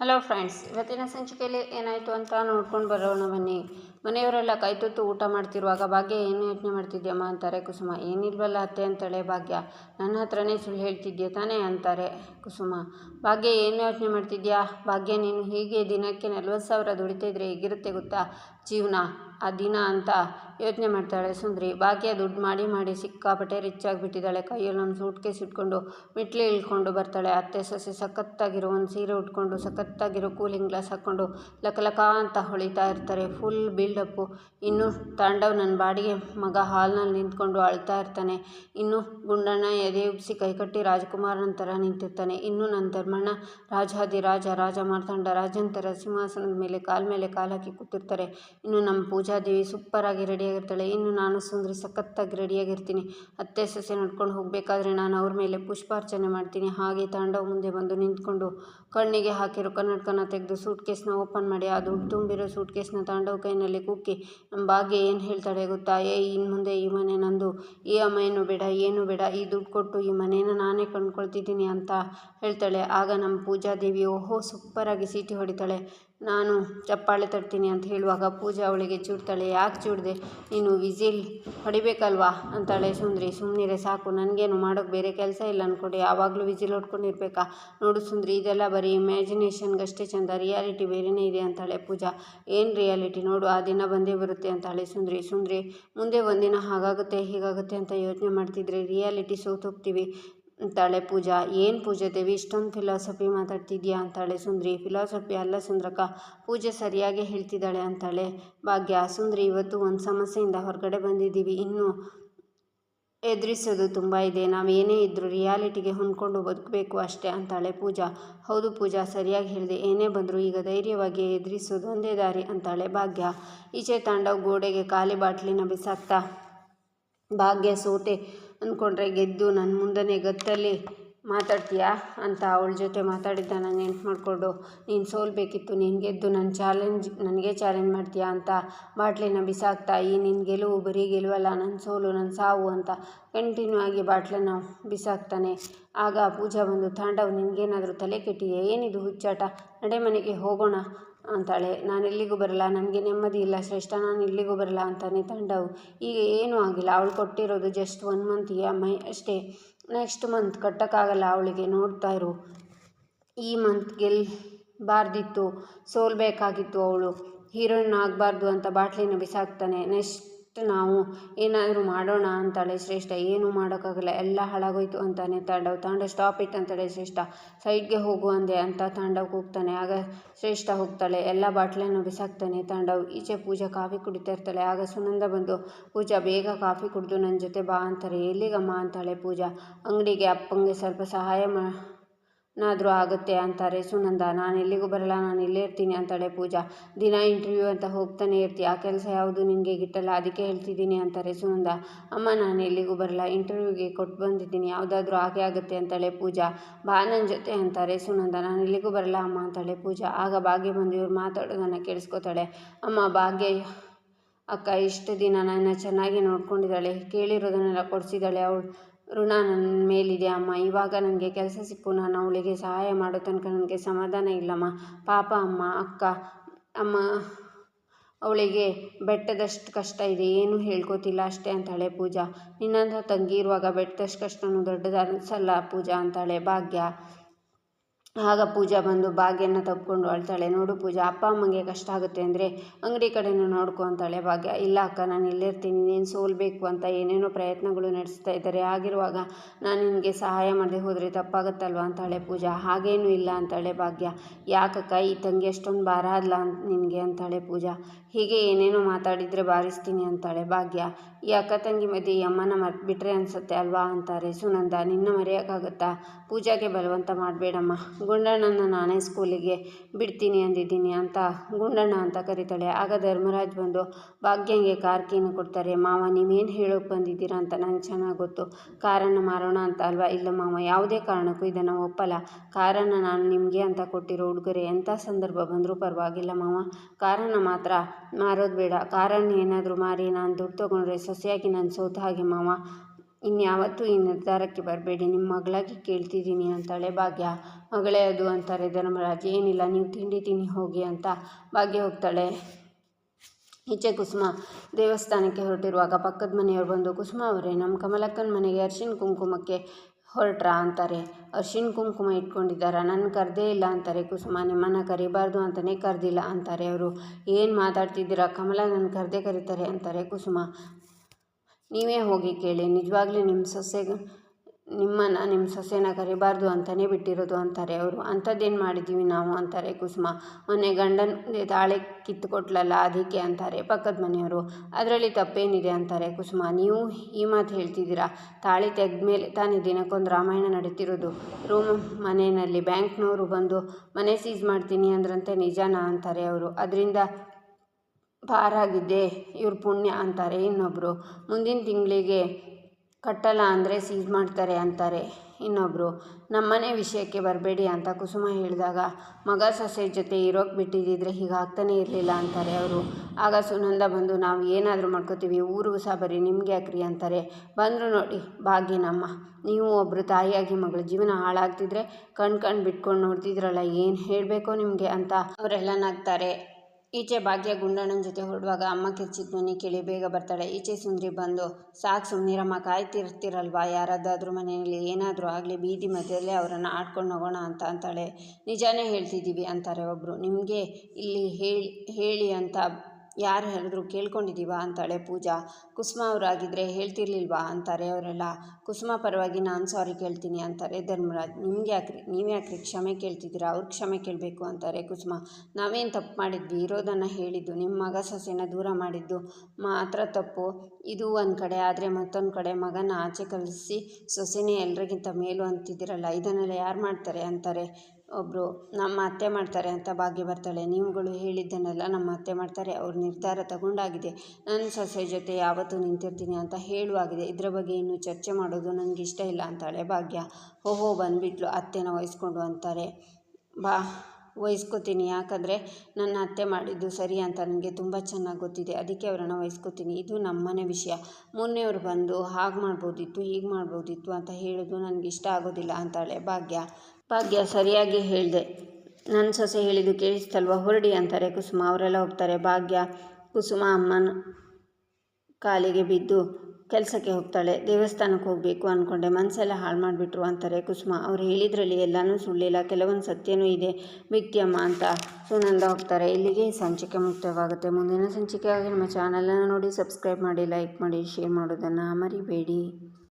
Hello friends, ಇವತ್ತಿನ ಸಂಚಿಕೆಯಲ್ಲಿ ಏನಾಯಿತು ಅಂತ ನೋಡ್ಕೊಂಡು ಬರೋಣ ಬನ್ನಿ. ಮನೆಯವರೆಲ್ಲ ಕೈತುತ್ತು ಊಟ ಮಾಡ್ತಿರುವಾಗ, ಭಾಗ್ಯ, ಏನು ಯೋಚನೆ ಮಾಡ್ತಿದ್ಯಮ್ಮ? ಅಂತಾರೆ. ಕುಸುಮ, ಏನಿಲ್ವಲ್ಲ ಅತ್ತೆ ಅಂತಳೆ ಭಾಗ್ಯ, ನನ್ನ ಹತ್ರನೇ ಸುಳ್ಳು ಹೇಳ್ತಿದ್ಯಾ? ತಾನೇ ಅಂತಾರೆ. ಕುಸುಮ, ಭಾಗ್ಯ ಏನು ಯೋಚನೆ ಮಾಡ್ತಿದ್ಯಾ? ಭಾಗ್ಯ, ನೀನು ಹೀಗೆ ದಿನಕ್ಕೆ ನಲ್ವತ್ತು ಸಾವಿರ ದುಡಿತಿದ್ರೆ ಹೇಗಿರುತ್ತೆ ಗೊತ್ತಾ? ಜೀವನ, ಆ ದಿನ ಅಂತ ಯೋಚನೆ ಮಾಡ್ತಾಳೆ ಸುಂದ್ರಿ. ಭಾಗ್ಯ ದುಡ್ಡು ಮಾಡಿ ಮಾಡಿ ಸಿಕ್ಕಾಪಟ್ಟೆ ರಿಚ್ ಆಗಿಬಿಟ್ಟಿದ್ದಾಳೆ. ಕೈಯಲ್ಲಿ ಒಂದು ಸೂಟ್ ಕೇಸ್ ಇಟ್ಕೊಂಡು ಮೆಟ್ಲು ಇಳ್ಕೊಂಡು ಬರ್ತಾಳೆ. ಅತ್ತೆ, ಸೊಸೆ ಸಖತ್ತಾಗಿರೋ ಒಂದು ಸೀರೆ ಉಟ್ಕೊಂಡು ಸಖತ್ತಾಗಿರೋ ಕೂಲಿಂಗ್ ಗ್ಲಾಸ್ ಹಾಕ್ಕೊಂಡು ಲಕಲಕ ಅಂತ ಹೊಳಿತಾ ಇರ್ತಾರೆ. ಫುಲ್ ಬಿಲ್ಡಪ್ಪು ಇನ್ನು ತಾಂಡವ್ ನನ್ನ ಬಾಡಿಗೆ ಮಗ ಹಾಲ್ನಲ್ಲಿ ನಿಂತ್ಕೊಂಡು ಅಳ್ತಾ ಇರ್ತಾನೆ. ಇನ್ನು ಗುಂಡಣ್ಣ ಎದೆ ಉಬ್ಬಿಸಿ ಕೈಕಟ್ಟಿ ರಾಜಕುಮಾರನ ಥರ ನಿಂತಿರ್ತಾನೆ. ಇನ್ನು ನನ್ನ ಧರ್ಮಣ್ಣ, ರಾಜಾದಿ ರಾಜ ರಾಜ ಮಾರ್ತಾಂಡ ರಾಜಂತರ ಸಿಂಹಾಸನದ ಮೇಲೆ ಕಾಲ ಮೇಲೆ ಕಾಲು ಹಾಕಿ ಕೂತಿರ್ತಾರೆ. ಇನ್ನು ನಮ್ಮ ಪೂಜಾದೇವಿ ಸೂಪರಾಗಿ ರೆಡಿಯಾಗಿರ್ತಾಳೆ. ಇನ್ನು ನಾನು ಸುಂದರಿ ಸಖತ್ತಾಗಿ ರೆಡಿಯಾಗಿರ್ತೀನಿ. ಅತ್ತೆ, ಸೊಸೆ ನೋಡ್ಕೊಂಡು ಹೋಗಬೇಕಾದ್ರೆ ನಾನು ಅವ್ರ ಮೇಲೆ ಪುಷ್ಪಾರ್ಚನೆ ಮಾಡ್ತೀನಿ. ಹಾಗೆ ತಾಂಡವ ಮುಂದೆ ಬಂದು ನಿಂತ್ಕೊಂಡು ಕಣ್ಣಿಗೆ ಹಾಕಿರೋ ಕನ್ನಡಕನ ತೆಗೆದು ಸೂಟ್ ಕೇಸ್ನ ಓಪನ್ ಮಾಡಿ, ಆ ದುಡ್ಡು ತುಂಬಿರೋ ಸೂಟ್ ಕೇಸ್ನ ತಾಂಡವ್ ಕೈನಲ್ಲಿ ಕುಕ್ಕಿ ನಮ್ಮ ಭಾಗ್ಯ ಏನು ಹೇಳ್ತಾಳೆ ಗೊತ್ತಾ? ಏ ಇನ್ನು ಮುಂದೆ ಈ ಮನೆ ನಂದು, ಈ ಅಮ್ಮ ಏನು ಬೇಡ ಏನು ಬೇಡ, ಈ ದುಡ್ಡು ಕೊಟ್ಟು ಈ ಮನೇನ ನಾನೇ ಕಂಡ್ಕೊಳ್ತಿದ್ದೀನಿ ಅಂತ ಹೇಳ್ತಾಳೆ. ಆಗ ನಮ್ಮ ಪೂಜಾದೇವಿ ಓಹೋ, ಸೂಪರಾಗಿ ಸೀಟಿ ಹೊಡಿತಾಳೆ. ನಾನು ಚಪ್ಪಾಳೆ ತಟ್ತೀನಿ ಅಂತ ಹೇಳುವಾಗ ಪೂಜಾ ಅವಳಿಗೆ ಚುಡ್ತಾಳೆ, ಯಾಕೆ ಚುಡ್ದೆ? ನೀನು ವಿಸಿಲ್ ಹೊಡಿಬೇಕಲ್ವಾ? ಅಂತಾಳೆ ಸುಂದ್ರಿ. ಸುಮ್ಮನಿರೆ ಸಾಕು, ನನಗೇನು ಮಾಡೋಕೆ ಬೇರೆ ಕೆಲಸ ಇಲ್ಲ ಅಂದ್ಕೊಂಡು ಯಾವಾಗಲೂ ವಿಸಿಲ್ ಹೊಡ್ಕೊಂಡಿರ್ಬೇಕಾ? ನೋಡು ಸುಂದ್ರಿ, ಇದೆಲ್ಲ ಬರೀ ಇಮ್ಯಾಜಿನೇಷನ್ಗಷ್ಟೇ ಚಂದ. ರಿಯಾಲಿಟಿ ಬೇರೆಯೇ ಇದೆ, ಅಂತಾಳೆ ಪೂಜಾ. ಏನು ರಿಯಾಲಿಟಿ? ನೋಡು, ಆ ದಿನ ಬಂದೇ ಬರುತ್ತೆ, ಅಂತಾಳೆ ಸುಂದ್ರಿ. ಸುಂದ್ರಿ, ಮುಂದೆ ಒಂದಿನ ಹಾಗಾಗುತ್ತೆ, ಹೀಗಾಗುತ್ತೆ ಅಂತ ಯೋಚನೆ ಮಾಡ್ತಿದ್ರೆ ರಿಯಾಲಿಟಿ ಸೋತೋಗ್ತೀವಿ. ಅಂತಾಳೆ, ಪೂಜಾ, ಏನು ಪೂಜೆ ದೇವಿ? ಇಷ್ಟೊಂದು ಫಿಲಾಸಫಿ ಮಾತಾಡ್ತಿದ್ಯಾ? ಅಂತಾಳೆ, ಸುಂದ್ರಿ ಫಿಲಾಸಫಿ ಅಲ್ಲ ಸುಂದ್ರಕ್ಕ ಪೂಜೆ ಸರಿಯಾಗಿ ಹೇಳ್ತಿದ್ದಾಳೆ ಅಂತಾಳೆ, ಭಾಗ್ಯ, ಸುಂದ್ರಿ, ಇವತ್ತು ಒಂದು ಸಮಸ್ಯೆಯಿಂದ ಹೊರಗಡೆ ಬಂದಿದ್ದೀವಿ, ಇನ್ನೂ ಎದುರಿಸೋದು ತುಂಬ ಇದೆ, ನಾವು ಏನೇ ಇದ್ದರೂ ರಿಯಾಲಿಟಿಗೆ ಹೊಂದ್ಕೊಂಡು ಬದುಕಬೇಕು ಅಷ್ಟೇ ಅಂತಾಳೆ, ಪೂಜಾ, ಹೌದು ಪೂಜಾ, ಸರಿಯಾಗಿ ಹೇಳಿದೆ, ಏನೇ ಬಂದರೂ ಈಗ ಧೈರ್ಯವಾಗಿ ಎದುರಿಸೋದು ಒಂದೇ ದಾರಿ ಅಂತಾಳೆ, ಭಾಗ್ಯ, ಈಚೆ ತಾಂಡವ್ ಗೋಡೆಗೆ ಖಾಲಿ ಬಾಟ್ಲಿನ ಬಿಸಾಕ್ತಾ, ಭಾಗ್ಯ ಸೋತೆ ಅಂದ್ಕೊಂಡ್ರೆ ಗೆದ್ದು ನನ್ನ ಮುಂದೆನೇ ಗತ್ತಲ್ಲಿ ಮಾತಾಡ್ತೀಯಾ ಅಂತ ಅವಳ ಜೊತೆ ಮಾತಾಡಿದ್ದ ನಾನು ನೆನ್ಪು ಮಾಡಿಕೊಂಡು ನೀನು ಸೋಲ್ಬೇಕಿತ್ತು ನೀನು ಗೆದ್ದು ನನ್ನ ಚಾಲೆಂಜ್, ನನಗೆ ಚಾಲೆಂಜ್ ಮಾಡ್ತೀಯಾ ಅಂತ ಬಾಟ್ಲಿನ ಬಿಸಾಕ್ತಾ, ಈ ನಿನ್ನ ಗೆಲುವು ಬರೀ ಗೆಲುವಲ್ಲ ನನ್ನ ಸೋಲು ನನ್ನ ಸಾವು ಅಂತ ಕಂಟಿನ್ಯೂ ಆಗಿ ಬಾಟ್ಲನ್ನು ಬಿಸಾಕ್ತಾನೆ. ಆಗ ಪೂಜಾ ಬಂದು, ತಾಂಡವ್, ನಿನಗೇನಾದರೂ ತಲೆ ಕೆಟ್ಟಿದೆಯಾ? ಏನಿದು ಹುಚ್ಚಾಟ? ನಡೆ ಮನೆಗೆ ಹೋಗೋಣ ಅಂತಾಳೆ. ನಾನು ಎಲ್ಲಿಗೂ ಬರಲ್ಲ. ನನಗೆ ನೆಮ್ಮದಿ ಇಲ್ಲ. ಶ್ರೇಷ್ಠ, ನಾನು ಇಲ್ಲಿಗೂ ಬರಲ್ಲ ಅಂತಾನೆ ತಂಡವು. ಈಗ ಏನೂ ಆಗಿಲ್ಲ. ಅವಳು ಕೊಟ್ಟಿರೋದು just one month E M ಅಷ್ಟೇ. ನೆಕ್ಸ್ಟ್ ಮಂತ್ ಕಟ್ಟೋಕ್ಕಾಗಲ್ಲ ಅವಳಿಗೆ. ನೋಡ್ತಾ ಇರು. ಈ ಮಂತ್ ಗೆಲ್ಲಬಾರ್ದಿತ್ತು ಸೋಲ್ಬೇಕಾಗಿತ್ತು ಅವಳು. ಹೀರೋಯಿನ್ ಆಗಬಾರ್ದು ಅಂತ ಬಾಟ್ಲಿನ ಬಿಸಾಕ್ತಾನೆ. ನೆಕ್ಸ್ಟ್ ನಾವು ಏನಾದರೂ ಮಾಡೋಣ ಅಂತಾಳೆ ಶ್ರೇಷ್ಠ, ಏನೂ ಮಾಡೋಕ್ಕಾಗಲ್ಲ, ಎಲ್ಲ ಹಾಳಾಗೋಯ್ತು ಅಂತಾನೆ ತಾಂಡವ್. ತಾಂಡವ್ ಸ್ಟಾಪ್ ಇಟ್ ಅಂತಾಳೆ ಶ್ರೇಷ್ಠ ಸೈಡ್ಗೆ ಹೋಗು ಅಂದೆ ಅಂತ ತಾಂಡವ್ ಕೂಗ್ತಾನೆ. ಆಗ ಶ್ರೇಷ್ಠ ಹೋಗ್ತಾಳೆ, ಎಲ್ಲ ಬಾಟ್ಲನ್ನು ಬಿಸಾಕ್ತಾನೆ ತಾಂಡವ್. ಈಚೆ ಪೂಜಾ ಕಾಫಿ ಕುಡಿತಾ ಇರ್ತಾಳೆ. ಆಗ ಸುನಂದ ಬಂದು, ಪೂಜಾ ಬೇಗ ಕಾಫಿ ಕುಡಿದು ನನ್ನ ಜೊತೆ ಬಾ ಅಂತಾರೆ. ಎಲ್ಲಿಗಮ್ಮ ಅಂತಾಳೆ ಪೂಜಾ? ಅಂಗಡಿಗೆ ಅಪ್ಪಂಗೆ ಸ್ವಲ್ಪ ಸಹಾಯ ಮಾ ನಾದರೂ ಆಗುತ್ತೆ ಅಂತಾರೆ. ಸುನಂದ, ನಾನು ಎಲ್ಲಿಗೂ ಬರಲ್ಲ, ನಾನು ಇಲ್ಲೇ ಇರ್ತೀನಿ ಅಂತಾಳೆ ಪೂಜಾ. ದಿನ ಇಂಟರ್ವ್ಯೂ ಅಂತ ಹೋಗ್ತಾನೆ ಇರ್ತೀಯ ಆ ಕೆಲಸ ಯಾವುದು ನಿನಗೆ ಗಿಟ್ಟಲ್ಲ, ಅದಕ್ಕೆ ಹೇಳ್ತಿದ್ದೀನಿ ಅಂತಾರೆ ಸುನಂದ. ಅಮ್ಮ, ನಾನು ಎಲ್ಲಿಗೂ ಬರಲ್ಲ ಇಂಟರ್ವ್ಯೂಗೆ ಕೊಟ್ಟು ಬಂದಿದ್ದೀನಿ. ಯಾವುದಾದ್ರೂ ಆಗೇ ಆಗುತ್ತೆ ಅಂತಾಳೆ ಪೂಜಾ. ಬಾ ನನ್ನ ಜೊತೆ ಅಂತಾರೆ ಸುನಂದ. ನಾನು ಎಲ್ಲಿಗೂ ಬರಲ್ಲ ಅಮ್ಮ ಅಂತಾಳೆ ಪೂಜಾ. ಆಗ ಭಾಗ್ಯ ಬಂದು ಇವ್ರು ಮಾತಾಡೋದನ್ನು ಕೇಳಿಸ್ಕೊತಾಳೆ. ಅಮ್ಮ, ಭಾಗ್ಯ, ಅಕ್ಕ, ಇಷ್ಟು ದಿನ ನನ್ನ ಚೆನ್ನಾಗಿ ನೋಡ್ಕೊಂಡಿದ್ದಾಳೆ. ಕೇಳಿರೋದನ್ನೆಲ್ಲ ಕೊಡಿಸಿದ್ದಾಳೆ ಅವಳು. ಋಣ ನನ್ನ ಮೇಲಿದೆ ಅಮ್ಮ. ಇವಾಗ ನನಗೆ ಕೆಲಸ ಸಿಕ್ಕು. ನಾನು ಅವಳಿಗೆ ಸಹಾಯ ಮಾಡೋ ತನಕ ನನಗೆ ಸಮಾಧಾನ ಇಲ್ಲಮ್ಮ. ಪಾಪ ಅಮ್ಮ, ಅಕ್ಕ, ಅಮ್ಮ, ಅವಳಿಗೆ ಬೆಟ್ಟದಷ್ಟು ಕಷ್ಟ ಇದೆ. ಏನೂ ಹೇಳ್ಕೊತಿಲ್ಲ ಅಷ್ಟೇ ಅಂತಾಳೆ ಪೂಜಾ. ನಿನ್ನಂಥ ತಂಗಿ ಇರುವಾಗ ಬೆಟ್ಟದಷ್ಟು ಕಷ್ಟನೂ ದೊಡ್ಡದು ಅನಿಸಲ್ಲ ಪೂಜಾ ಅಂತಾಳೆ ಭಾಗ್ಯ. ಆಗ ಪೂಜಾ ಬಂದು ಭಾಗ್ಯನ ತಪ್ಕೊಂಡು ಅಳ್ತಾಳೆ. ನೋಡು ಪೂಜಾ, ಅಪ್ಪ ಅಮ್ಮಂಗೆ ಕಷ್ಟ ಆಗುತ್ತೆ ಅಂದರೆ ಅಂಗಡಿ ಕಡೆನೂ ನೋಡ್ಕೊ ಅಂತಾಳೆ. ಭಾಗ್ಯ, ಇಲ್ಲ ಅಕ್ಕ, ನಾನು ಇಲ್ಲಿರ್ತೀನಿ, ನೀನು ಸೋಲ್ಬೇಕು ಅಂತ ಏನೇನೋ ಪ್ರಯತ್ನಗಳು ನಡೆಸ್ತಾ ಇದ್ದಾರೆ. ಆಗಿರುವಾಗ ನಾನು ನಿನಗೆ ಸಹಾಯ ಮಾಡದೆ ಹೋದರೆ ತಪ್ಪಾಗುತ್ತಲ್ವ ಅಂತಾಳೆ ಪೂಜಾ. ಹಾಗೇನೂ ಇಲ್ಲ ಅಂತಾಳೆ ಭಾಗ್ಯ. ಯಾಕಕ್ಕ, ಈ ತಂಗಿ ಅಷ್ಟೊಂದು ಭಾರ ಅಲ್ಲ ನಿನಗೆ ಅಂತಾಳೆ ಪೂಜಾ. ಹೀಗೆ ಏನೇನೋ ಮಾತಾಡಿದರೆ ಬಾರಿಸ್ತೀನಿ ಅಂತಾಳೆ ಭಾಗ್ಯ. ಈ ಅಕ್ಕ ತಂಗಿ ಮಧ್ಯೆ ಅಮ್ಮನ ಮರ್ಬಿಟ್ರೆ ಅನಿಸುತ್ತೆ ಅಲ್ವಾ ಅಂತಾರೆ ಸುನಂದ. ನಿನ್ನ ಮರೆಯೋಕ್ಕಾಗುತ್ತಾ? ಪೂಜಾಗೆ ಬಲವಂತ ಮಾಡಬೇಡಮ್ಮ. ಗುಂಡಣ್ಣನ ನಾನೇ ಸ್ಕೂಲಿಗೆ ಬಿಡ್ತೀನಿ ಅಂದಿದ್ದೀನಿ ಅಂತ ಗುಂಡಣ್ಣ ಅಂತ ಕರೀತಾಳೆ. ಆಗ ಧರ್ಮರಾಜ್ ಬಂದು, ಭಾಗ್ಯಂಗೆ ಕಾರ್ ಕೀನು ಕೊಡ್ತಾರೆ. ಮಾವ, ನೀವೇನು ಹೇಳೋಕೆ ಬಂದಿದ್ದೀರಾ ಅಂತ ನನಗೆ ಚೆನ್ನಾಗಿ ಗೊತ್ತು. ಕಾರನ್ನು ಮಾರೋಣ ಅಂತ ಅಲ್ವಾ? ಇಲ್ಲ ಮಾವ, ಯಾವುದೇ ಕಾರಣಕ್ಕೂ ಇದನ್ನು ಒಪ್ಪಲ್ಲ. ಕಾರನ್ನು ನಾನು ನಿಮಗೆ ಅಂತ ಕೊಟ್ಟಿರೋ ಉಡುಗೊರೆ ಎಂಥ ಸಂದರ್ಭ ಬಂದರೂ ಪರವಾಗಿಲ್ಲ ಮಾವ. ಕಾರನ್ನು ಮಾತ್ರ ಮಾರೋದು ಬೇಡ. ಕಾರನ್ನು ಏನಾದರೂ ಮಾರಿ, ನಾನು ದುಡ್ಡು ತೊಗೊಂಡ್ರೆ ಸೊಸೆಯಾಗಿ ನಾನು ಸೋತ ಹಾಗೆ ಮಾವ. ಇನ್ಯಾವತ್ತೂ ಈ ನಿರ್ಧಾರಕ್ಕೆ ಬರಬೇಡಿ. ನಿಮ್ಮ ಮಗಳಾಗಿ ಕೇಳ್ತಿದ್ದೀನಿ ಅಂತಾಳೆ ಭಾಗ್ಯ. ಮಗಳೇ ಅದು ಅಂತಾರೆ. ಧರ್ಮರಾಜ್, ಏನಿಲ್ಲ, ನೀವು ತಿಂಡಿ ತಿನ್ನಿ, ಹೋಗಿ ಅಂತ ಭಾಗ್ಯ ಹೋಗ್ತಾಳೆ. ಈಚೆ ಕುಸುಮ ದೇವಸ್ಥಾನಕ್ಕೆ ಹೊರಟಿರುವಾಗ ಪಕ್ಕದ ಮನೆಯವರು ಬಂದು, ಕುಸುಮ ಅವರೇ ನಮ್ಮ ಕಮಲಕ್ಕನ ಮನೆಗೆ ಅರ್ಶಿನ ಕುಂಕುಮಕ್ಕೆ ಹೊರಟ್ರಾ? ಅಂತಾರೆ. ಅರ್ಶಿನ ಕುಂಕುಮ ಇಟ್ಕೊಂಡಿದ್ದಾರಾ? ನನ್ನ ಕರೆದೇ ಇಲ್ಲ, ಅಂತಾರೆ. ಕುಸುಮ, ನಿಮ್ಮನ್ನು ಕರಿಬಾರ್ದು ಅಂತಲೇ ಕರೆದಿಲ್ಲ, ಅಂತಾರೆ ಅವರು. ಏನು ಮಾತಾಡ್ತಿದ್ದೀರಾ? ಕಮಲ ನನ್ನ ಕರೆದೇ ಕರೀತಾರೆ, ಅಂತಾರೆ ಕುಸುಮ. ನೀವೇ ಹೋಗಿ ಕೇಳಿ. ನಿಜವಾಗ್ಲೂ ನಿಮ್ಮ ಸೊಸೆ ನಿಮ್ಮನ್ನು ನಿಮ್ಮ ಸೊಸೆನ ಕರಿಬಾರ್ದು ಅಂತಲೇ ಬಿಟ್ಟಿರೋದು ಅಂತಾರೆ ಅವರು. ಅಂಥದ್ದೇನು ಮಾಡಿದ್ದೀವಿ ನಾವು ಅಂತಾರೆ ಕುಸುಮ. ಮೊನ್ನೆ ಗಂಡನ ತಾಳೆ ಕಿತ್ತುಕೊಟ್ಲಲ್ಲ ಅದಕ್ಕೆ ಅಂತಾರೆ ಪಕ್ಕದ ಮನೆಯವರು. ಅದರಲ್ಲಿ ತಪ್ಪೇನಿದೆ ಅಂತಾರೆ ಕುಸುಮ. ನೀವು ಈ ಮಾತು ಹೇಳ್ತಿದ್ದೀರಾ? ತಾಳಿ ತೆಗೆದ ಮೇಲೆ ತಾನೇ ದಿನಕ್ಕೊಂದು ರಾಮಾಯಣ ನಡೀತಿರೋದು. ರೂಮ್ ಮನೆಯಲ್ಲಿ ಬ್ಯಾಂಕ್ನವರು ಬಂದು ಮನೆ ಸೀಸ್ ಮಾಡ್ತೀನಿ ಅಂದ್ರಂತೆ ನಿಜಾನ ಅಂತಾರೆ ಅವರು. ಅದರಿಂದ ಪಾರಾಗಿದ್ದೆ, ಇವ್ರ ಪುಣ್ಯ ಅಂತಾರೆ. ಇನ್ನೊಬ್ಬರು ಮುಂದಿನ ತಿಂಗಳಿಗೆ ಕಟ್ಟಲ್ಲ ಅಂದರೆ ಸೀಸ್ ಮಾಡ್ತಾರೆ ಅಂತಾರೆ. ಇನ್ನೊಬ್ಬರು ನಮ್ಮನೆ ವಿಷಯಕ್ಕೆ ಬರಬೇಡಿ ಅಂತ ಕುಸುಮ ಹೇಳಿದಾಗ, ಮಗ ಸೊಸೆ ಜೊತೆ ಇರೋಕೆ ಬಿಟ್ಟಿದ್ದಿದ್ರೆ ಹೀಗಾಗ್ತಾನೆ ಇರಲಿಲ್ಲ ಅಂತಾರೆ ಅವರು. ಆಗ ಸುನಂದ ಬಂದು, ನಾವು ಏನಾದರೂ ಮಾಡ್ಕೋತೀವಿ, ಊರು ಸಹ ಬರೀ ನಿಮಗೆ ಯಾಕ್ರಿ ಅಂತಾರೆ. ಬಂದರು ನೋಡಿ, ಭಾಗ್ಯನಮ್ಮ, ನೀವು ಒಬ್ಬರು ತಾಯಿಯಾಗಿ ಮಗಳ ಜೀವನ ಹಾಳಾಗ್ತಿದ್ರೆ ಕಣ್ ಕಣ್ ಬಿಟ್ಕೊಂಡು ನೋಡ್ತಿದ್ರಲ್ಲ, ಏನು ಹೇಳಬೇಕೋ ನಿಮಗೆ ಅಂತ ಅವರೆಲ್ಲ ನಗ್ತಾರೆ. ಈಚೆ ಭಾಗ್ಯ ಗುಂಡಣ್ಣನ ಜೊತೆ ಹೊರಡುವಾಗ ಅಮ್ಮ ಕಿರ್ಚಿದ ಧ್ವನಿ ಕೇಳಿ ಬೇಗ ಬರ್ತಾಳೆ. ಈಚೆ ಸುಂದ್ರಿ ಬಂದು, ಸಾಕು ಸುಮ್ಮನಿರಮ್ಮ ಕಾಯ್ತಿರ್ತಿರಲ್ವಾ? ಯಾರದ್ದಾದ್ರೂ ಮನೆಯಲ್ಲಿ ಏನಾದರೂ ಆಗಲಿ, ಬೀದಿ ಮಧ್ಯದಲ್ಲೇ ಅವರನ್ನು ಆಡ್ಕೊಂಡು ಹೋಗೋಣ ಅಂತ ಅಂತಾಳೆ. ನಿಜಾನೇ ಹೇಳ್ತಿದ್ದೀವಿ ಅಂತಾರೆ ಒಬ್ಬರು ನಿಮಗೆ ಇಲ್ಲಿ ಹೇಳಿ ಹೇಳಿ ಅಂತ ಯಾರು ಹೇಳಿದ್ರು ಕೇಳ್ಕೊಂಡಿದ್ದೀವಾ ಅಂತಾಳೆ ಪೂಜಾ. ಕುಸುಮ ಅವರಾಗಿದ್ದರೆ ಹೇಳ್ತಿರ್ಲಿಲ್ವಾ ಅಂತಾರೆ ಅವರೆಲ್ಲ. ಕುಸುಮ ಪರವಾಗಿ ನಾನು ಸಾರಿ ಕೇಳ್ತೀನಿ ಅಂತಾರೆ ಧರ್ಮರಾಜ್. ನಿಮ್ಗೆ ಯಾಕ್ರಿ, ನೀವು ಯಾಕ್ರಿ ಕ್ಷಮೆ ಕೇಳ್ತಿದ್ದೀರಾ? ಅವ್ರಿಗೆ ಕ್ಷಮೆ ಕೇಳಬೇಕು ಅಂತಾರೆ ಕುಸುಮ. ನಾವೇನು ತಪ್ಪು ಮಾಡಿದ್ವಿ? ಇರೋದನ್ನು ಹೇಳಿದ್ದು ನಿಮ್ಮ ಮಗ ಸೊಸೆನ ದೂರ ಮಾಡಿದ್ದು ಮಾತ್ರ ತಪ್ಪು. ಇದು ಒಂದು ಕಡೆ ಆದರೆ ಮತ್ತೊಂದು ಕಡೆ ಮಗನ ಆಚೆ ಕಲಿಸಿ ಸೊಸೆನೇ ಎಲ್ರಿಗಿಂತ ಮೇಲು ಅಂತಿದ್ದೀರಲ್ಲ, ಇದನ್ನೆಲ್ಲ ಯಾರು ಮಾಡ್ತಾರೆ ಅಂತಾರೆ? ಒಬ್ಬರು ನಮ್ಮ ಅತ್ತೆ ಮಾಡ್ತಾರೆ ಅಂತ ಭಾಗ್ಯ ಬರ್ತಾಳೆ. ನೀವುಗಳು ಹೇಳಿದ್ದನ್ನೆಲ್ಲ ನಮ್ಮ ಅತ್ತೆ ಮಾಡ್ತಾರೆ. ಅವ್ರ ನಿರ್ಧಾರ ತಗೊಂಡಾಗಿದೆ. ನನ್ನ ಸೊಸೆ ಜೊತೆ ಯಾವತ್ತೂ ನಿಂತಿರ್ತೀನಿ ಅಂತ ಹೇಳುವಾಗಿದೆ. ಇದರ ಬಗ್ಗೆ ಇನ್ನೂ ಚರ್ಚೆ ಮಾಡೋದು ನನಗೆ ಇಷ್ಟ ಇಲ್ಲ ಅಂತಾಳೆ ಭಾಗ್ಯ. ಓಹೋ ಬಂದುಬಿಟ್ಲು ಅತ್ತೆನ ವಹಿಸ್ಕೊಂಡು ಅಂತಾರೆ. ಬಾ ವಹಿಸ್ಕೋತೀನಿ. ಯಾಕಂದರೆ ನನ್ನ ಅತ್ತೆ ಮಾಡಿದ್ದು ಸರಿ ಅಂತ ನನಗೆ ತುಂಬ ಚೆನ್ನಾಗಿ ಗೊತ್ತಿದೆ. ಅದಕ್ಕೆ ಅವರನ್ನು ವಹಿಸ್ಕೋತೀನಿ. ಇದು ನಮ್ಮನೆ ವಿಷಯ. ಮೊನ್ನೆಯವರು ಬಂದು ಹಾಗೆ ಮಾಡ್ಬೋದಿತ್ತು, ಹೀಗೆ ಮಾಡ್ಬೋದಿತ್ತು ಅಂತ ಹೇಳೋದು ನನಗೆ ಇಷ್ಟ ಆಗೋದಿಲ್ಲ ಅಂತಾಳೆ. ಭಾಗ್ಯ. ಭಾಗ್ಯ ಸರಿಯಾಗಿ ಹೇಳಿದೆ. ನನ್ನ ಸೊಸೆ ಹೇಳಿದ್ದು ಕೇಳಿಸ್ತಲ್ವ? ಹೊರಡಿ ಅಂತಾರೆ ಕುಸುಮ. ಅವರೆಲ್ಲ ಹೋಗ್ತಾರೆ. ಭಾಗ್ಯ, ಕುಸುಮ ಅಮ್ಮನ ಕಾಲಿಗೆ ಬಿದ್ದು ಕೆಲಸಕ್ಕೆ ಹೋಗ್ತಾಳೆ. ದೇವಸ್ಥಾನಕ್ಕೆ ಹೋಗಬೇಕು ಅಂದ್ಕೊಂಡೆ ಮನಸ್ಸೆಲ್ಲ ಹಾಳು ಮಾಡಿಬಿಟ್ರು ಅಂತಾರೆ ಕುಸುಮ. ಅವ್ರು ಹೇಳಿದ್ರಲ್ಲಿ ಎಲ್ಲನೂ ಸುಳ್ಳಿಲ್ಲ. ಕೆಲವೊಂದು ಸತ್ಯನೂ ಇದೆ. ಮಿಕ್ತಿಯಮ್ಮ ಅಂತ ಸುನಂದ ಹೋಗ್ತಾರೆ. ಇಲ್ಲಿಗೆ ಸಂಚಿಕೆ ಮುಕ್ತವಾಗುತ್ತೆ. ಮುಂದಿನ ಸಂಚಿಕೆಯಾಗಿ ನಮ್ಮ ಚಾನಲನ್ನು ನೋಡಿ, ಸಬ್ಸ್ಕ್ರೈಬ್ ಮಾಡಿ, ಲೈಕ್ ಮಾಡಿ, ಶೇರ್ ಮಾಡೋದನ್ನು ಮರಿಬೇಡಿ.